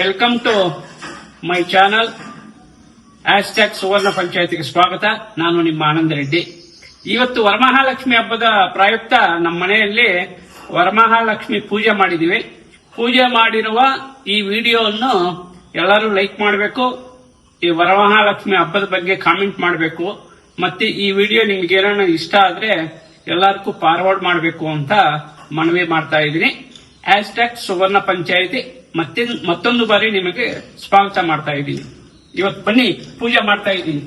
Welcome to my channel ಆಸ್ಟ್ಯಾಕ್ ಸುವರ್ಣ ಪಂಚಾಯತಿಗೆ ಸ್ವಾಗತ ನಾನು ನಿಮ್ಮ ಆನಂದ ರೆಡ್ಡಿ. ಇವತ್ತು ವರಮಹಾಲಕ್ಷ್ಮಿ ಹಬ್ಬದ ಪ್ರಯುಕ್ತ ನಮ್ಮ ಮನೆಯಲ್ಲಿ ವರಮಹಾಲಕ್ಷ್ಮಿ ಪೂಜೆ ಮಾಡಿದೀವಿ ಪೂಜೆ ಮಾಡಿರುವ ಈ ವಿಡಿಯೋವನ್ನು ಎಲ್ಲರೂ ಲೈಕ್ ಮಾಡಬೇಕು. ಈ ವರಮಹಾಲಕ್ಷ್ಮಿ ಹಬ್ಬದ ಬಗ್ಗೆ ಕಾಮೆಂಟ್ ಮಾಡಬೇಕು. ಮತ್ತೆ ಈ ವಿಡಿಯೋ ನಿಮ್ಗೆ ಏನಾರ ಇಷ್ಟ ಆದ್ರೆ ಎಲ್ಲರಿಗೂ ಫಾರ್ವರ್ಡ್ ಮಾಡಬೇಕು ಅಂತ ಮನವಿ ಮಾಡ್ತಾ ಇದ್ದೀನಿ. ಆಸ್ಟ್ಯಾಕ್ ಸುವರ್ಣ ಪಂಚಾಯತಿ ಮತ್ತೆ ಮತ್ತೊಂದು ಬಾರಿ ನಿಮಗೆ ಸ್ವಾಗತ ಮಾಡ್ತಾ ಇದ್ದೀನಿ. ಇವತ್ತು ಬನ್ನಿ, ಪೂಜೆ ಮಾಡ್ತಾ ಇದ್ದೀನಿ.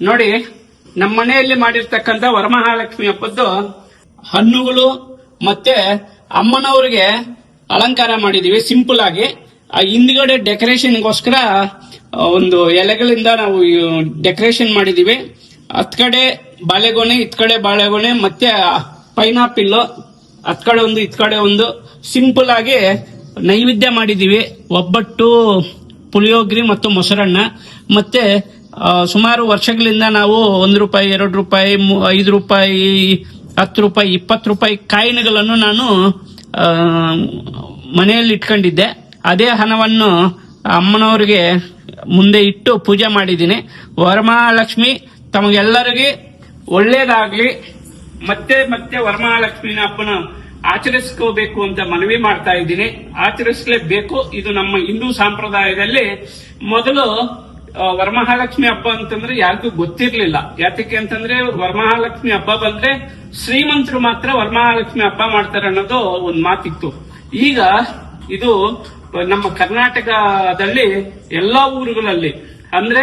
ನೋಡಿ, ನಮ್ಮ ಮನೆಯಲ್ಲಿ ಮಾಡಿರ್ತಕ್ಕಂಥ ವರಮಹಾಲಕ್ಷ್ಮಿ ಹಬ್ಬದ್ದು ಹಣ್ಣುಗಳು ಮತ್ತೆ ಅಮ್ಮನವ್ರಿಗೆ ಅಲಂಕಾರ ಮಾಡಿದೀವಿ ಸಿಂಪಲ್ ಆಗಿ. ಆ ಹಿಂದ್ಗಡೆ ಡೆಕೋರೇಷನ್ಗೋಸ್ಕರ ಒಂದು ಎಲೆಗಳಿಂದ ನಾವು ಡೆಕೋರೇಷನ್ ಮಾಡಿದೀವಿ. ಹತ್ ಕಡೆ ಬಾಳೆಗೊನೆ, ಇತ್ ಕಡೆ ಬಾಳೆಗೊನೆ, ಮತ್ತೆ ಪೈನಾಪಿಲ್, ಹತ್ ಕಡೆ ಒಂದು, ಇತ್ ಕಡೆ ಒಂದು. ಸಿಂಪಲ್ ಆಗಿ ನೈವೇದ್ಯ ಮಾಡಿದೀವಿ. ಒಬ್ಬಟ್ಟು, ಪುಳಿಯೋಗ್ರಿ ಮತ್ತು ಮೊಸರನ್ನ. ಮತ್ತೆ ಸುಮಾರು ವರ್ಷಗಳಿಂದ ನಾವು ಒಂದು ರೂಪಾಯಿ, ಎರಡು ರೂಪಾಯಿ ಐದು ರೂಪಾಯಿ, ಹತ್ತು ರೂಪಾಯಿ, ಇಪ್ಪತ್ತು ರೂಪಾಯಿ ಕಾಯಿನ್ಗಳನ್ನು ನಾನು ಮನೆಯಲ್ಲಿ ಇಟ್ಕೊಂಡಿದ್ದೆ. ಅದೇ ಹಣವನ್ನು ಅಮ್ಮನವರಿಗೆ ಮುಂದೆ ಇಟ್ಟು ಪೂಜೆ ಮಾಡಿದ್ದೀನಿ. ವರಮಹಾಲಕ್ಷ್ಮಿ ತಮಗೆಲ್ಲರಿಗೆ ಒಳ್ಳೇದಾಗ್ಲಿ, ಮತ್ತೆ ಮತ್ತೆ ವರಮಹಾಲಕ್ಷ್ಮಿನ ಹಬ್ಬನ ಆಚರಿಸ್ಕೋಬೇಕು ಅಂತ ಮನವಿ ಮಾಡ್ತಾ ಇದ್ದೀನಿ. ಆಚರಿಸಲೇಬೇಕು. ಇದು ನಮ್ಮ ಹಿಂದೂ ಸಂಪ್ರದಾಯದಲ್ಲಿ ಮೊದಲು ವರಮಹಾಲಕ್ಷ್ಮಿ ಹಬ್ಬ ಅಂತಂದ್ರೆ ಯಾರಿಗೂ ಗೊತ್ತಿರಲಿಲ್ಲ. ಯಾತಕ್ಕೆ ಅಂತಂದ್ರೆ ವರಮಹಾಲಕ್ಷ್ಮಿ ಹಬ್ಬ ಬಂದ್ರೆ ಶ್ರೀಮಂತರು ಮಾತ್ರ ವರಮಹಾಲಕ್ಷ್ಮಿ ಹಬ್ಬ ಮಾಡ್ತಾರೆ ಅನ್ನೋದು ಒಂದು ಮಾತಿತ್ತು. ಈಗ ಇದು ನಮ್ಮ ಕರ್ನಾಟಕದಲ್ಲಿ ಎಲ್ಲಾ ಊರುಗಳಲ್ಲಿ, ಅಂದ್ರೆ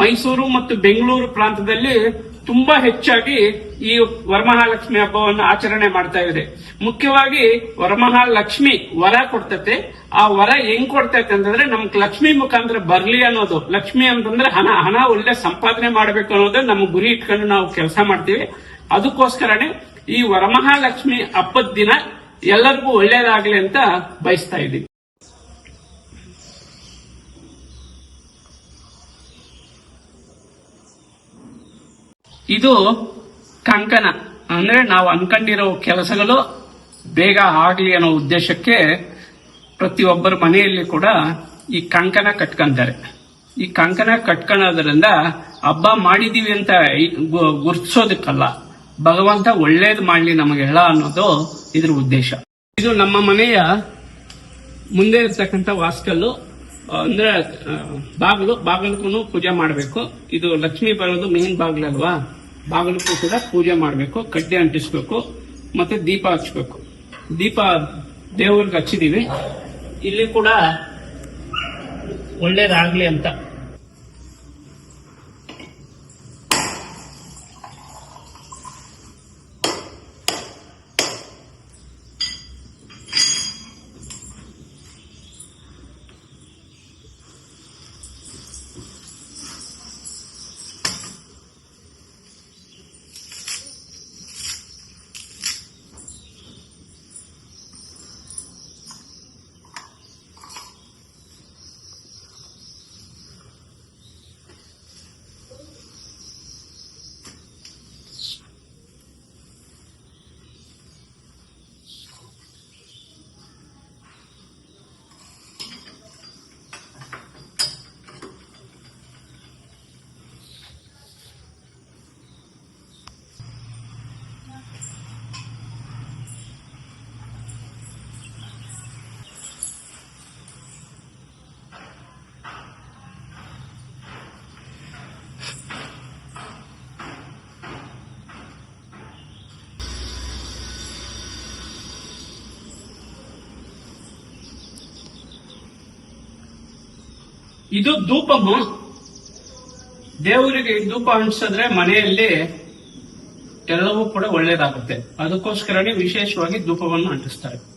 ಮೈಸೂರು ಮತ್ತು ಬೆಂಗಳೂರು ಪ್ರಾಂತದಲ್ಲಿ ತುಂಬಾ ಹೆಚ್ಚಾಗಿ ಈ ವರಮಹಾಲಕ್ಷ್ಮಿ ಹಬ್ಬವನ್ನು ಆಚರಣೆ ಮಾಡ್ತಾ ಇದೆ. ಮುಖ್ಯವಾಗಿ ವರಮಹಾಲಕ್ಷ್ಮಿ ವರ ಕೊಡ್ತತೆ. ಆ ವರ ಹೆಂಗ್ ಕೊಡ್ತೈತೆ ಅಂತಂದ್ರೆ ನಮ್ಗೆ ಲಕ್ಷ್ಮಿ ಮುಖಾಂತರ ಬರ್ಲಿ ಅನ್ನೋದು. ಲಕ್ಷ್ಮಿ ಅಂತಂದ್ರೆ ಹಣ ಹಣ ಒಳ್ಳೆ ಸಂಪಾದನೆ ಮಾಡ್ಬೇಕು ಅನ್ನೋದು ನಮ್ ಗುರಿ ಇಟ್ಕೊಂಡು ನಾವು ಕೆಲಸ ಮಾಡ್ತೀವಿ. ಅದಕ್ಕೋಸ್ಕರನೇ ಈ ವರಮಹಾಲಕ್ಷ್ಮಿ ಹಬ್ಬದ ದಿನ ಎಲ್ಲರಿಗೂ ಒಳ್ಳೇದಾಗ್ಲಿ ಅಂತ ಬಯಸ್ತಾ ಇದ್ದೀವಿ. ಇದು ಕಂಕಣ. ಅಂದ್ರೆ ನಾವು ಅನ್ಕೊಂಡಿರೋ ಕೆಲಸಗಳು ಬೇಗ ಆಗಲಿ ಅನ್ನೋ ಉದ್ದೇಶಕ್ಕೆ ಪ್ರತಿಯೊಬ್ಬರ ಮನೆಯಲ್ಲಿ ಕೂಡ ಈ ಕಂಕಣ ಕಟ್ಕೊಂತಾರೆ. ಈ ಕಂಕಣ ಕಟ್ಕೊಳ್ಳೋದ್ರಿಂದ ಹಬ್ಬ ಮಾಡಿದೀವಿ ಅಂತ ಗುರುತಿಸೋದಕ್ಕಲ್ಲ. ಭಗವಂತ ಒಳ್ಳೇದು ಮಾಡ್ಲಿ ನಮಗೆಲ್ಲ ಅನ್ನೋದು ಇದ್ರ ಉದ್ದೇಶ. ಇದು ನಮ್ಮ ಮನೆಯ ಮುಂದೆ ಇರ್ತಕ್ಕಂಥ ವಾಸ್ಕಲ್ಲು. ಅಂದ್ರೆ ಬಾಗಿಲು ಬಾಗಿಲಕ್ಕೂ ಪೂಜೆ ಮಾಡಬೇಕು. ಇದು ಲಕ್ಷ್ಮಿ ಬರೋದು ಮೇನ್ ಬಾಗಿಲಲ್ವಾ ಬಾಗಿಲಕ್ಕೂ ಕೂಡ ಪೂಜೆ ಮಾಡಬೇಕು, ಕಡ್ಡೆ ಅಂಟಿಸ್ಬೇಕು, ಮತ್ತೆ ದೀಪ ಹಚ್ಬೇಕು. ದೀಪ ದೇವ್ರಿಗೆ ಹಚ್ಚಿದೀವಿ. ಇಲ್ಲಿ ಕೂಡ ಒಳ್ಳೇದಾಗ್ಲಿ ಅಂತ. ಇದು ಧೂಪము ದೇವರಿಗೆ ಧೂಪ ಹಂಚಿಸಿದ್ರೆ ಮನೆಯಲ್ಲಿ ಎಲ್ಲವೂ ಕೂಡ ಒಳ್ಳೇದಾಗುತ್ತೆ. ಅದಕ್ಕೋಸ್ಕರನೇ ವಿಶೇಷವಾಗಿ ಧೂಪವನ್ನು ಅಂಟಿಸ್ತಾರೆ.